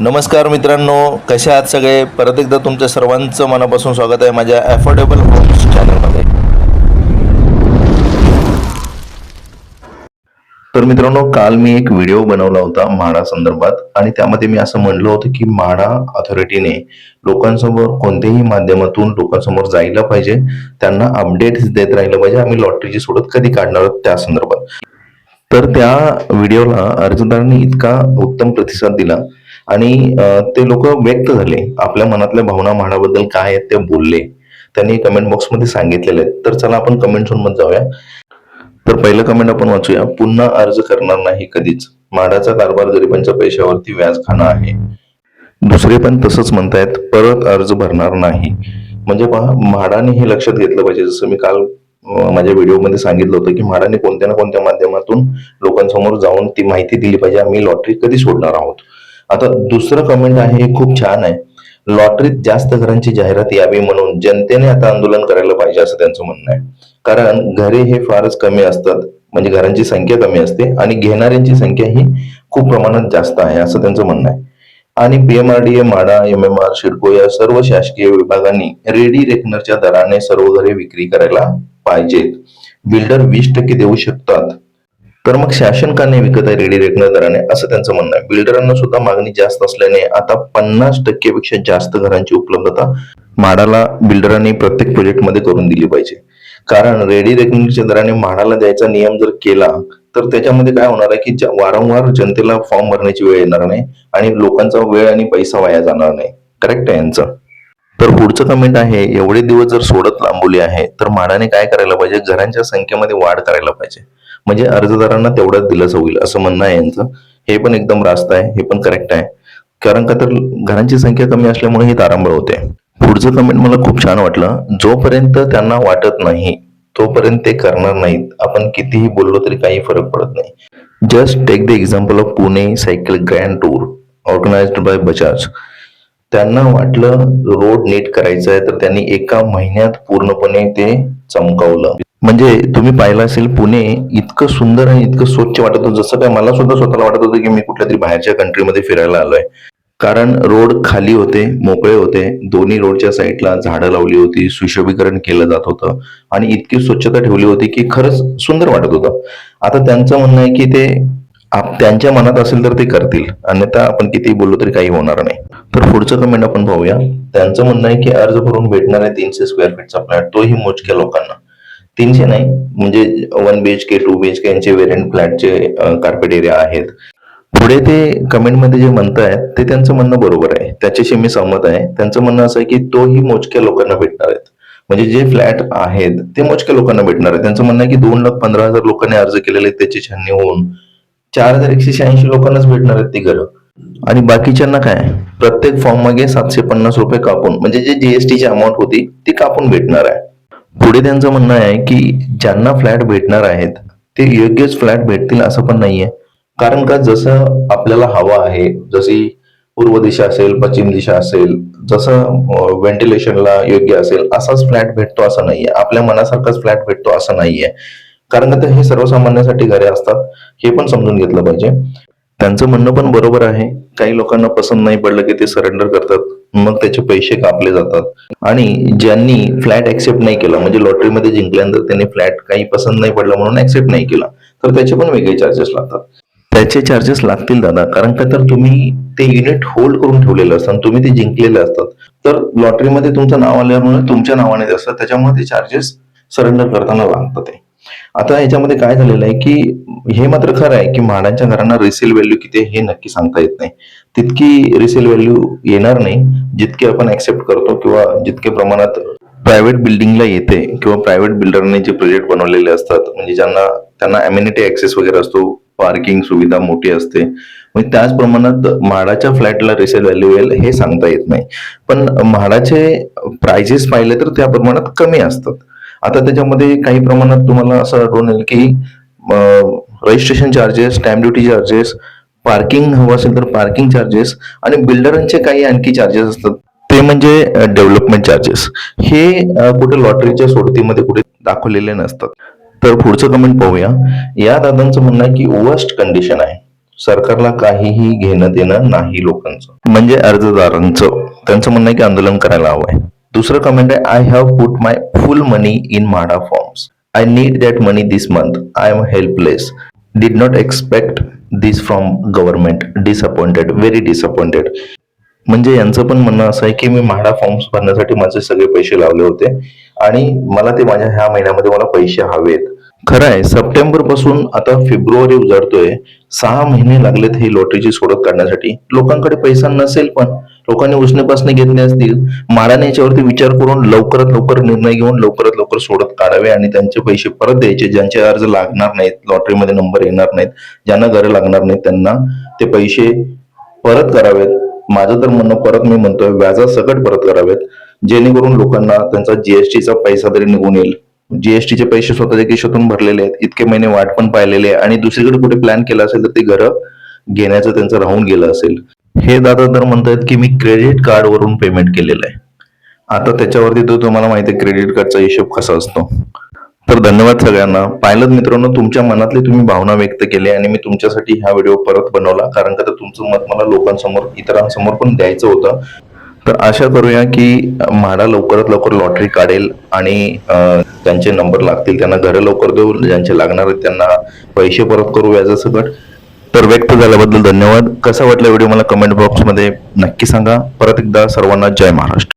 नमस्कार मित्रांनो कसे आहात सगळे? परत एकदा तुमच्या सर्वांचं मनापासून स्वागत आहे माझ्या अफोर्डेबल होम्स चॅनलमध्ये तर मित्रांनो काल मी एक व्हिडिओ बनवला होता म्हाडा संदर्भात आणि त्यामध्ये मी असं म्हणलं होतं की म्हाडा ऑथॉरिटीने लोकांसमोर कोणत्याही माध्यमातून लोकांसमोर जायला पाहिजे. त्यांना अपडेट्स देत राहिलं पाहिजे. आम्ही लॉटरीची सोडत कधी काढणार आहोत त्या संदर्भात. तर त्या व्हिडिओला अर्जदारांनी इतका उत्तम प्रतिसाद दिला आणि ते लोक व्यक्त झाले. आपल्या मनातल्या भावना म्हणाबद्दल काय आहेत ते बोलले. त्यांनी कमेंट बॉक्समध्ये सांगितलेले आहेत. तर चला आपण कमेंटमध्ये जाऊया. तर पहिलं कमेंट आपण वाचूया. पुन्हा अर्ज करणार नाही कधीच. म्हाडाचा कारभार गरिबांच्या पैशावरती व्याज खाणं आहे. दुसरे पण तसंच म्हणतायत परत अर्ज भरणार नाही. म्हणजे पहा म्हाडाने हे लक्षात घेतलं पाहिजे. जसं मी काल माझ्या व्हिडिओमध्ये सांगितलं होतं की म्हाडाने कोणत्या ना कोणत्या माध्यमातून लोकांसमोर जाऊन ती माहिती दिली पाहिजे. आम्ही लॉटरी कधी सोडणार आहोत? आता दुसरं कमेंट आहे हे खूप छान आहे. लॉटरीत जास्त घरांची जाहिरात यावी म्हणून जनतेने आता आंदोलन करायला पाहिजे असं त्यांचं म्हणणं आहे. कारण घरे हे फारच कमी असतात म्हणजे घरांची संख्या कमी असते आणि घेणाऱ्यांची संख्या ही खूप प्रमाणात जास्त आहे असं त्यांचं म्हणणं आहे. आणि PMRDA MHADA M M R CIDCO या सर्व शासकीय विभागांनी रेडी रेकनरच्या दराने सर्व घरे विक्री करायला पाहिजेत. बिल्डर वीस टक्के देऊ शकतात. तर मग शासन का नाही विकत आहे रेडी रेकनर दराने असं त्यांचं म्हणणं आहे. बिल्डरांना सुद्धा मागणी जास्त असल्याने आता पन्नास टक्केपेक्षा जास्त घरांची उपलब्धता म्हाडाला बिल्डरांनी प्रत्येक प्रोजेक्टमध्ये करून दिली पाहिजे. कारण रेडी रेकनरच्या दराने म्हाडाला द्यायचा नियम जर केला तर त्याच्यामध्ये काय होणार आहे की वारंवार जनतेला फॉर्म भरण्याची वेळ येणार नाही आणि लोकांचा वेळ आणि पैसा वाया जाणार नाही. करेक्ट आहे यांचं? तर पुढचं कमेंट आहे एवढे दिवस जर सोडत लांबवली आहे तर म्हाडाने काय करायला पाहिजे? घरांच्या संख्येमध्ये वाढ करायला पाहिजे. म्हणजे अर्जदारांना तेवढंच दिलंच होईल असं म्हणणं आहे यांचं. हे पण एकदम रास्त आहे हे पण करेक्ट आहे. कारण का तर घरांची संख्या कमी असल्यामुळे ही तारांबळ होते. पुढचं कमेंट मला खूप छान वाटलं. जोपर्यंत त्यांना वाटत नाही तोपर्यंत ते करणार नाहीत. आपण कितीही बोललो तरी काही फरक पडत नाही. Just take the example of Pune cycle grand tour organized by Bajaj त्यांना वाटलं रोड नीट करायचं आहे तर त्यांनी एका महिन्यात पूर्णपणे ते चमकावलं. म्हणजे तुम्ही पाहिलं असेल पुणे इतकं सुंदर आणि इतकं स्वच्छ वाटत होतं. जसं काय मला सुद्धा स्वतःला वाटत होतं की मी कुठल्या तरी बाहेरच्या कंट्रीमध्ये फिरायला आलोय. कारण रोड खाली होते मोकळे होते. दोन्ही रोडच्या साईडला झाडं लावली होती सुशोभीकरण केलं जात होतं. आणि इतकी स्वच्छता ठेवली होती की खरंच सुंदर वाटत होतं. आता त्यांचं म्हणणं आहे की ते त्यांच्या मनात असेल तर ते करतील. अन्यथा आपण कितीही बोललो तरी काही होणार नाही. तर पुढचं कमेंट आपण पाहूया. त्यांचं म्हणणं आहे की अर्ज भरून भेटणार आहे तीनशे स्क्वेअर फीटचा फ्लॅट तोही मोजक्या लोकांना. तीनशे नाही म्हणजे one B H K two B H K यांचे वेरियंट फ्लॅटचे कार्पेट एरिया आहेत. पुढे ते कमेंटमध्ये जे म्हणतायत ते त्यांचं म्हणणं बरोबर आहे. त्याच्याशी मी सहमत आहे. त्यांचं म्हणणं असं आहे की तोही मोजक्या लोकांना भेटणार आहेत. म्हणजे जे फ्लॅट आहेत ते मोजक्या लोकांना भेटणार आहेत. त्यांचं म्हणणं आहे की दोन लाख पंधरा हजार लोकांनी अर्ज केलेले आहेत त्याची छाननी होऊन. चार हजार एकशे शहाऐंशी लोकांनाच भेटणार आहेत ती घरं. आणि बाकीच्यांना काय? प्रत्येक फॉर्म मागे सातशे पन्नास रुपये कापून म्हणजे जे जीएसटीची अमाऊंट होती ती कापून भेटणार आहे. पुढे त्यांचं म्हणणं आहे की ज्यांना फ्लॅट भेटणार आहेत ते योग्यच फ्लॅट भेटतील असं पण नाहीये. कारण का जसं आपल्याला हवा आहे जशी पूर्व दिशा असेल पश्चिम दिशा असेल जसं व्हेंटिलेशनला योग्य असेल असाच फ्लॅट भेटतो असं नाहीये. आपल्या मनासारखाच फ्लॅट भेटतो असं नाहीये. कारण का ते हे सर्वसामान्यासाठी घरे असतात हे पण समजून घेतलं पाहिजे. त्यांचं म्हणणं पण बरोबर आहे. काही लोकांना पसंत नाही पडलं की ते सरेंडर करतात. मग त्याचे पैसे कापले जातात. आणि ज्यांनी फ्लॅट ऍक्सेप्ट नाही केला म्हणजे लॉटरीमध्ये जिंकल्यानंतर त्यांनी फ्लॅट काही पसंत नाही पडला म्हणून ऍक्सेप्ट नाही केला तर त्याचे पण वेगळे चार्जेस लागतात. त्याचे चार्जेस लागतील दादा कारण का तर तुम्ही ते युनिट होल्ड करून ठेवलेलं असतं आणि तुम्ही ते जिंकलेले असतात. तर लॉटरीमध्ये तुमचं नाव आल्यामुळे तुमच्या नावाने असतात त्याच्यामुळे ते चार्जेस सरेंडर करताना लागतात ते. आता याच्यामध्ये काय झालेलं आहे की हे मात्र खरं आहे की म्हाडांच्या घरांना रिसेल व्हॅल्यू किती आहे हे नक्की सांगता येत नाही. तितकी रिसेल व्हॅल्यू येणार नाही जितकी आपण ऍक्सेप्ट करतो किंवा जितके प्रमाणात प्रायव्हेट बिल्डिंगला येते किंवा प्रायव्हेट बिल्डरने जे प्रोजेक्ट बनवलेले असतात म्हणजे ज्यांना त्यांना अम्युनिटी ऍक्सेस वगैरे असतो पार्किंग सुविधा मोठी असते म्हणजे त्याच प्रमाणात म्हाडाच्या फ्लॅटला रिसेल व्हॅल्यू येईल हे सांगता येत नाही. पण म्हाडाचे प्राइजेस पाहिले तर त्या प्रमाणात कमी असतात. आता त्याच्यामध्ये काही प्रमाणात तुम्हाला असं आढळून येईल की registration charges stamp duty charges parking हवं असेल तर पार्किंग चार्जेस आणि बिल्डरांचे काही आणखी चार्जेस असतात. ते म्हणजे डेव्हलपमेंट चार्जेस हे कुठे लॉटरीच्या सोडतीमध्ये कुठे दाखवलेले नसतात. तर पुढचं कमेंट पाहूया. या दादांचं म्हणणं आहे की वर्स्ट कंडिशन आहे. सरकारला काहीही घेणं देणं नाही लोकांचं. म्हणजे अर्जदारांचं. त्यांचं म्हणणं आहे की आंदोलन करायला हवं आहे दुसरं कमेंट आहे I have put my full money in MHADA forms I need that money this month I am helpless did not expect this from government disappointed very disappointed म्हणजे यांचं पण म्हणणं असं आहे की मी म्हाडा फॉर्म्स भरण्यासाठी माझे सगळे पैसे लावले होते आणि मला ते माझ्या ह्या महिन्यामध्ये मला पैसे हवेत. खरं आहे सप्टेंबरपासून आता फेब्रुवारी उजाडतोय. सहा महिने लागलेत ही लॉटरीची सोडत काढण्यासाठी. लोकांकडे पैसा नसेल पण लोकांनी उसनेपासने घेतले असतील माडाने याच्यावरती विचार करून लवकरात लवकर निर्णय घेऊन लवकरात लवकर सोडत काढावे आणि त्यांचे पैसे परत द्यायचे. ज्यांचे अर्ज लागणार नाहीत लॉटरीमध्ये नंबर येणार नाहीत ज्यांना घरं लागणार नाहीत त्यांना ते पैसे परत करावेत. माझं तर म्हणणं परत मी म्हणतोय व्याजासकट परत करावेत. जेणेकरून लोकांना त्यांचा जीएसटीचा पैसा तरी निघून येईल. जीएसटीचे पैसे स्वतःच्या खिशातून भरलेले आहेत. इतके महिने वाट पण पाहिलेले आहे. आणि दुसरीकडे कुठे प्लॅन केला असेल तर ते घरं घेण्याचं त्यांचं राहून गेलं असेल. हे दादा तर म्हणतायत की मी क्रेडिट कार्ड वरून पेमेंट केलेलं आहे. आता त्याच्यावरती तर तुम्हाला माहिती आहे क्रेडिट कार्डचा हिशोब कसा असतो. तर धन्यवाद सगळ्यांना. पाहिलं मित्रांनो तुमच्या मनातली तुम्ही भावना व्यक्त केली आणि मी तुमच्यासाठी हा व्हिडिओ परत बनवला. कारण का तर तुमचं मत मला लोकांसमोर इतरांसमोर पण द्यायचं होतं. तर आशा करूया की म्हाडा लवकरात लवकर लॉटरी काढेल आणि त्यांचे नंबर लागतील त्यांना घरं लवकर देऊ ज्यांचे लागणार आहेत त्यांना पैसे परत करू व्याजासकट. तर व्यक्त झाल्याबद्दल धन्यवाद. कसा वाटला व्हिडिओ मला कमेंट बॉक्समध्ये नक्की सांगा. परत एकदा सर्वांना जय महाराष्ट्र.